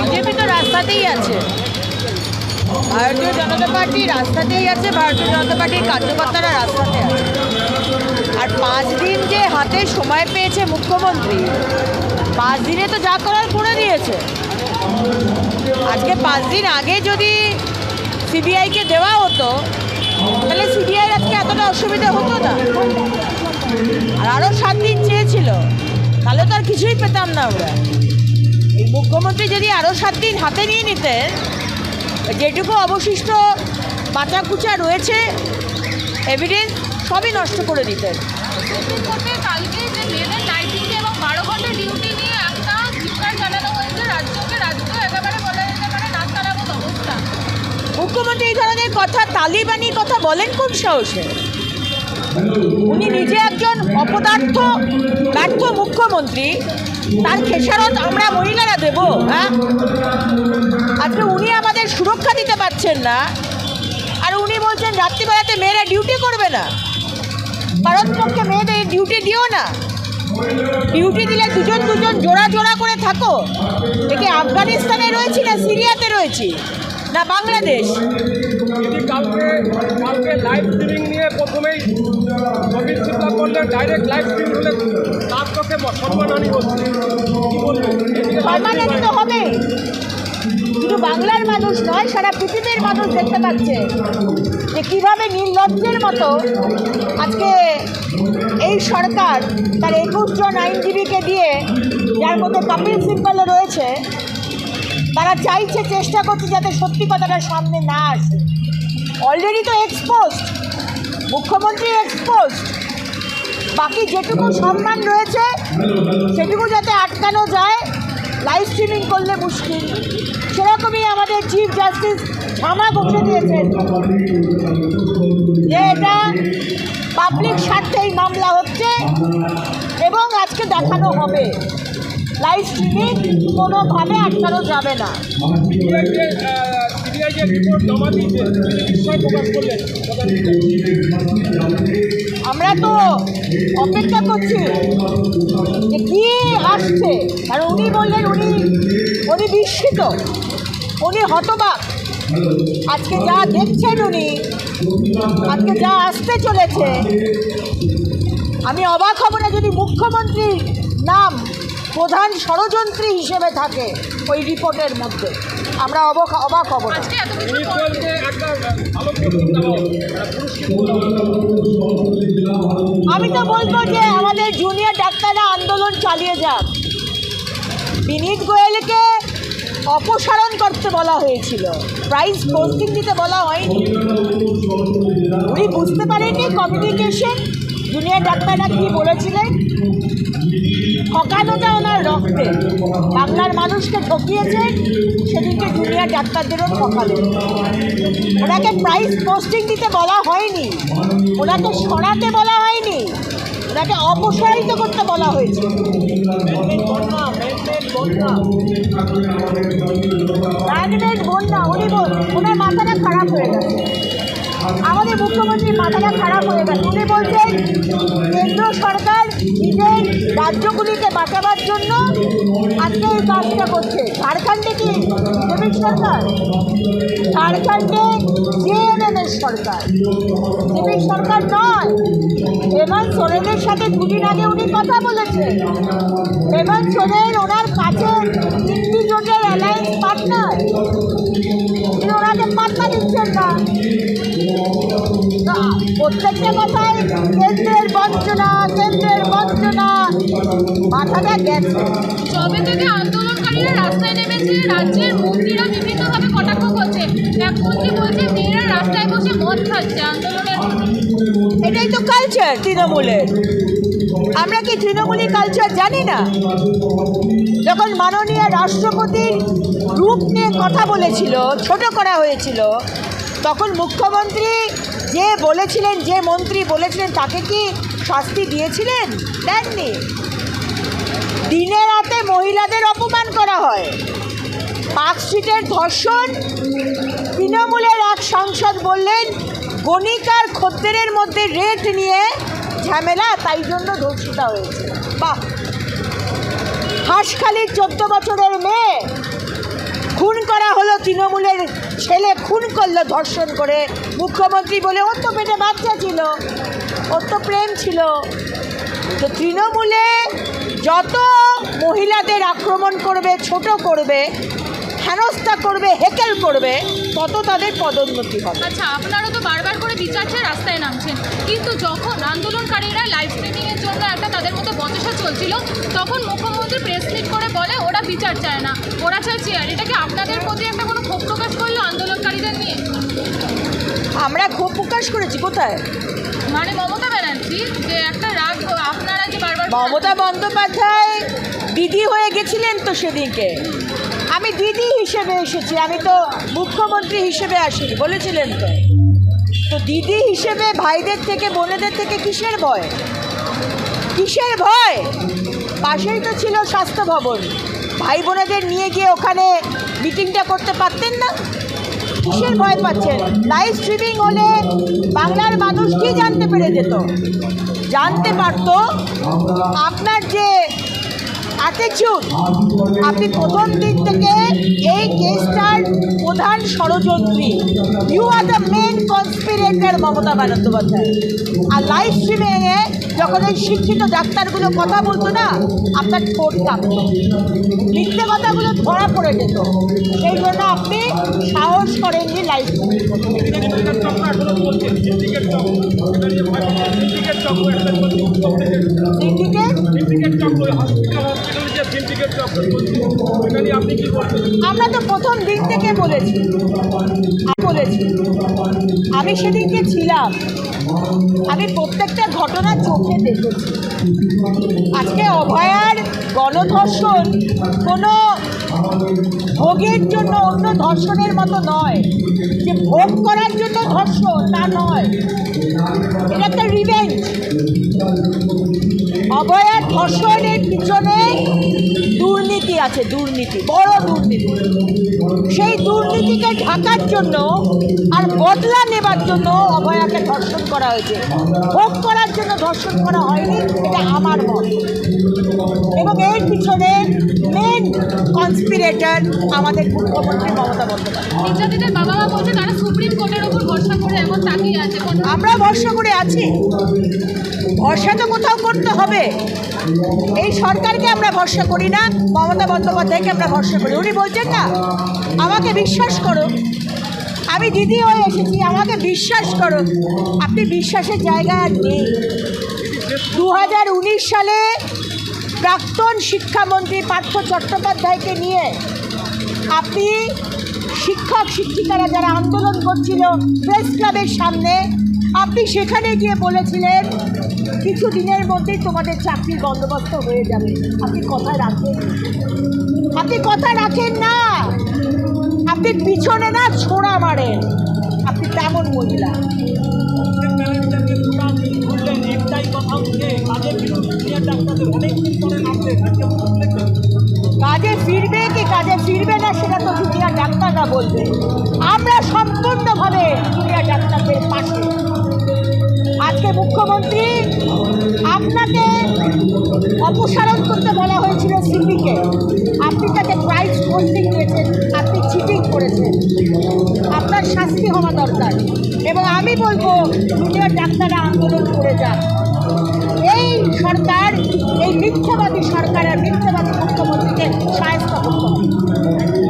BJP তো রাস্তাতেই আছে। ভারতীয় জনতা পার্টি রাস্তাতেই আছে, ভারতীয় জনতা পার্টির কার্যকর্তারা রাস্তাতে আছে। আর পাঁচ দিন যে হাতে সময় পেয়েছে মুখ্যমন্ত্রী, পাঁচ দিনে তো যা করার করে দিয়েছে। আজকে পাঁচ দিন আগে যদি সিবিআইকে দেওয়া হতো, তাহলে সিবিআই আজকে এতটা অসুবিধা হতো না। আর আরও সাত দিন চেয়েছিল, তাহলে তো আর কিছুই পেতাম না আমরা। মুখ্যমন্ত্রী যদি আরও সাত দিন হাতে নিয়ে নিতেন যেটুকু অবশিষ্ট বাঁচা কুচা রয়েছে এভিডেন্স সবই নষ্ট করে দিতেন। মুখ্যমন্ত্রী এই ধরনের কথা তালিবানি কথা বলেন কোন সাহসে? উনি নিজে একজন অপদার্থ, ব্যর্থ মুখ্যমন্ত্রী। তার খেসারত আমরা মহিলারা দেব হ্যাঁ? আজকে উনি আমাদের সুরক্ষা দিতে পারছেন না। আর উনি বলছেন, রাত্রিবেলাতে মেয়েরা ডিউটি করবে না। ভারতপক্ষে মেয়েদের ডিউটি দিও না। ডিউটি দিলে দুজন দুজন জোড়া জোড়া করে থাকো। একে আফগানিস্তানে রয়েছি না সিরিয়াতে রয়েছি? না বাংলাদেশ। দিদি কালকে কালকে লাইভ স্ট্রিমিং নিয়ে প্রথমেই নবীন চিন্তা করলেন ডাইরেক্ট লাইভ স্ট্রিম হলে তার চোখে সম্মানহানি হচ্ছে। কি বলবেন তো হবে। শুধু বাংলার মানুষ নয় সারা পৃথিবীর মানুষ দেখতে পাচ্ছে যে কীভাবে নির্লজ্জের মতো আজকে এই সরকার তার একুশ জন আইনজীবীকে দিয়ে যার মধ্যে কপিল সিব্বলও রয়েছে তারা চাইছে চেষ্টা করছে যাতে সত্যি কথাটা সামনে না আসে। অলরেডি তো এক্সপোজড মুখ্যমন্ত্রী এক্সপোজড বাকি যেটুকু সম্মান রয়েছে, সেটুকু যাতে আটকানো যায় লাইভ স্ট্রিমিং করলে মুশকিল। সেরকমই আমাদের চিফ জাস্টিস ধামা ঘষে দিয়েছেন। যে এটা পাবলিক স্বার্থেই মামলা হচ্ছে এবং আজকে দেখানো হবে। লাইভ স্ট্রিমিং কোনোভাবে আটকানো যাবে না। আমরা তো অপেক্ষা করছি যে কি আসছে। কারণ উনি বললেন, উনি উনি বিস্মিত, উনি হতবাক। আজকে যা দেখছেন উনি, আজকে যা আসতে চলেছে। আমি অবাক হব না যদি মুখ্যমন্ত্রীর নাম প্রধান ষড়যন্ত্রী হিসেবে থাকে ওই রিপোর্টের মধ্যে। আমরা অবাক অবাক হব আমি তো বলব যে আমাদের জুনিয়র ডাক্তাররা আন্দোলন চালিয়ে যাক। বিনীত গোয়েলকে অপসারণ করতে বলা হয়েছিল। প্রাইজ পোস্টিং দিতে বলা হয়নি। উনি বুঝতে পারেননি কমিউনিকেশন জুনিয়র ডাক্তাররা কী বলেছিলেন? ঠকানোটা ওনার রক্তে। বাংলার মানুষকে ঠকিয়েছেন সেদিনকে জুনিয়র ডাক্তারদেরও ঠকালেন ওনাকে প্রাইস পোস্টিং দিতে বলা হয়নি। ওনাকে সরাতে বলা হয়নি। ওনাকে অপসারিত করতে বলা হয়েছে। উনি মাথাটা খারাপ হয়ে গেছে। আমাদের মুখ্যমন্ত্রীর মাথাটা খারাপ হয়ে গেছে। উনি বলছেন, কেন্দ্র সরকার নিজের রাজ্যগুলিকে বাঁচাবার জন্য আজকে এই কাজটা করছে। ঝাড়খণ্ডে কি দেবের সরকার? ঝাড়খণ্ডে জেএনএমের সরকার। দেবের সরকার নয়। হেমন্ত সোরেনের সাথে দুদিন আগে উনি কথা বলেছেন। হেমন্ত সোরেন ওনার কাছে হিন্দি জোটের অ্যালায়েন্স পার্টনার না না, প্রত্যেকটা কথায় কেন্দ্রের বঞ্চনা কেন্দ্রের বঞ্চনা মাথাটা গেছে যবে থেকে আন্দোলনকারীরা রাস্তায় নেমেছে রাজ্যের মন্ত্রীরা বিভিন্নভাবে কটাক্ষ করছে। এক মন্ত্রী বলছে মেয়েরা রাস্তায় বসে মদ খাচ্ছে আন্দোলনের এটাই তো কালচার তৃণমূলের। আমরা কি তৃণমূলী কালচার জানি না? যখন মাননীয় রাষ্ট্রপতির রূপ নিয়ে কথা বলেছিল, ছোট করা হয়েছিল, তখন মুখ্যমন্ত্রী যে বলেছিলেন, যে মন্ত্রী বলেছিলেন, তাকে কি শাস্তি দিয়েছিলেন? দেননি। দিনে রাতে মহিলাদের অপমান করা হয়। পার্কস্ট্রিটের ধর্ষণ, তৃণমূলের এক সাংসদ বললেন গণিকার খদ্দেরের মধ্যে রেট নিয়ে ঝামেলা, তাই জন্য ধর্ষিতা হয়েছে। বাহ! হাঁসখালির চোদ্দ বছরের মেয়ে। খুন করা হলো তৃণমূলের ছেলে, খুন করল ধর্ষণ করে মুখ্যমন্ত্রী বলে ওর তো পেটে বাচ্চা ছিল ওর তো প্রেম ছিল। তো তৃণমূলে যত মহিলাদের আক্রমণ করবে, ছোট করবে হেনস্থা করবে হেকেল করবে তত তাদের পদোন্নতি হবে। আচ্ছা আপনারা তো বারবার করে বিচার চেয়ে রাস্তায় নামছেন। কিন্তু যখন আন্দোলনকারীরা লাইভ স্ট্রিমিংয়ের জন্য একটা তাদের মধ্যে বচসা চলছিল তখন মুখ্যমন্ত্রী প্রেস মিট করে বলে ওরা বিচার চায় না। ওরা চায় চেয়ার এটা কি আপনাদের প্রতি একটা কোনো ক্ষোভ প্রকাশ করল আন্দোলনকারীদের নিয়ে? আমরা ক্ষোভ প্রকাশ করেছি কোথায়? মানে মমতা ব্যানার্জি যে একটা রাগ আপনারা যে বারবার মমতা বন্দ্যোপাধ্যায় দিদি হয়ে গেছিলেন তো সেদিনকে। আমি দিদি হিসেবে এসেছি, আমি তো মুখ্যমন্ত্রী হিসেবে আসিনি, বলেছিলেন তো। তো দিদি হিসেবে ভাইদের থেকে, বোনেদের থেকে কিসের ভয়? কিসের ভয়? পাশেই তো ছিল স্বাস্থ্য ভবন। ভাই বোনেদের নিয়ে গিয়ে ওখানে মিটিংটা করতে পারতেন না? কিসের ভয় পাচ্ছেন? লাইভ স্ট্রিমিং হলে বাংলার মানুষ কি জানতে পেরে যেত? জানতে পারতো? আপনার যে অ্যাটিচিউড আপনি প্রথম দিক থেকে এই কেসটার প্রধান ষড়যন্ত্রী। You are the main conspirator Mamata Bandyopadhyay. R live স্ট্রিমিংয়ে যখন এই শিক্ষিত ডাক্তারগুলো কথা বলতো না আপনার ঠোঁট কাঁপতো। মিথ্যে কথাগুলো ধরা পড়ে যেত। সেই জন্য আপনি সাহস করেননি লাইভ স্ট্রিমিং সিন্ডিকেট সিন্ডিকেট? আমরা তো প্রথম দিন থেকে বলেছি। বলেছি। আমি সেদিনকে ছিলাম। আমি প্রত্যেকটা ঘটনা চোখে দেখেছি। আজকে অভয়ার গণধর্ষণ কোনো ভোগের জন্য অন্য ধর্ষণের মতো নয়। যে ভোগ করার জন্য ধর্ষণ তা নয়। এটা একটা রিভেঞ্জ অভয়ার ধর্ষণের পিছনে দুর্নীতি আছে দুর্নীতি? বড় দুর্নীতি। সেই দুর্নীতিকে ঢাকার জন্য আর বদলা নেবার জন্য অভয়াকে ধর্ষণ করা হয়েছে। ভোগ করার জন্য ধর্ষণ করা হয়নি এটা আমার মত। এবং এর পিছনে মেন কনস্পিরেটর আমাদের মুখ্যমন্ত্রী মমতা বন্দ্যোপাধ্যায়। বাবা মা বলছে তারা সুপ্রিম কোর্টের উপর ভরসা করে এমন তাকিয়ে আছে আমরা ভরসা করে আছি। ভরসা তো কোথাও করতে হবে। এই সরকারকে আমরা ভরসা করি না, মমতা বন্দ্যোপাধ্যায়কে আমরা ভরসা করি। উনি বলছেন না, আমাকে বিশ্বাস করো। আমি দিদি হয়ে এসেছি, আমাকে বিশ্বাস করো। আপনি বিশ্বাসের জায়গা আর নেই। দু হাজার উনিশ সালে প্রাক্তন শিক্ষামন্ত্রী পার্থ চট্টোপাধ্যায়কে নিয়ে আপনি শিক্ষক শিক্ষিকারা যারা আন্দোলন করছিল, প্রেস ক্লাবের সামনে আপনি সেখানে গিয়ে বলেছিলেন, কিছু দিনের মধ্যেই তোমাদের চাকরির বন্দোবস্ত হয়ে যাবে। আপনি কথা রাখেন আপনি কথা রাখেন না। আপনি পিছনে না ছোড়া মারেন। আপনি তেমন মহিলা। কাজে ফিরবে কি কাজে ফিরবে না, সেটা তো জুনিয়া ডাক্তাররা বলবে। আমরা সম্পূর্ণভাবে জুনিয়া ডাক্তারদের পাশে। আজকে মুখ্যমন্ত্রী আপনাকে অপসারণ করতে বলা হয়েছিল সিপিকে। আপনি তাকে প্রাইজ পোস্টিং দিয়েছেন আপনি চিটিং করেছেন। আপনার শাস্তি হওয়া দরকার। এবং আমি বলব জুনিয়র ডাক্তাররা আন্দোলন করে যান। এই সরকার, এই মিথ্যাবাদী সরকার আর মিথ্যাবাদী মুখ্যমন্ত্রীকে সায়স্তা করতে হবে।